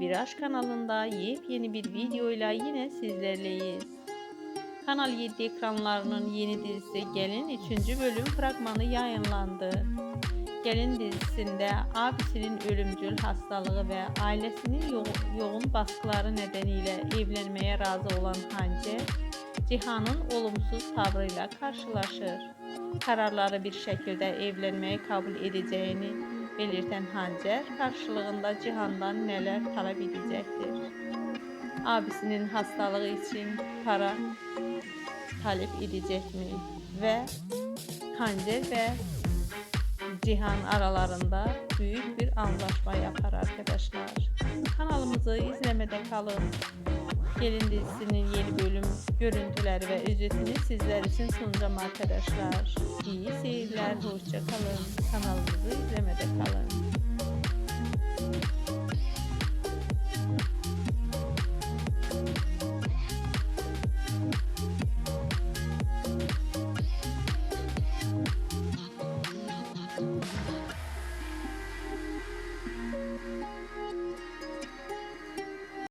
Bir Aşk kanalında yepyeni bir videoyla yine sizlerleyiz. Kanal 7 ekranlarının yeni dizisi Gelin 3. bölüm fragmanı yayınlandı. Gelin dizisinde abisinin ölümcül hastalığı ve ailesinin yo- yoğun baskıları nedeniyle evlenmeye razı olan Hande, Cihan'ın olumsuz tavrıyla karşılaşır. Kararları bir şekilde evlenmeye kabul edeceğini belirten Hancer karşılığında Cihan'dan neler talep edecektir? Abisinin hastalığı için para talep edecek mi? Ve Hancer ve Cihan aralarında büyük bir anlaşma yapar arkadaşlar. Kanalımızı izlemede kalın. Gelin dizisinin yeni bölüm görüntüleri ve ücretini sizler için sunacağım arkadaşlar. İyi seyirler, hoşça kalın. Kanalımızı izlemede kalın.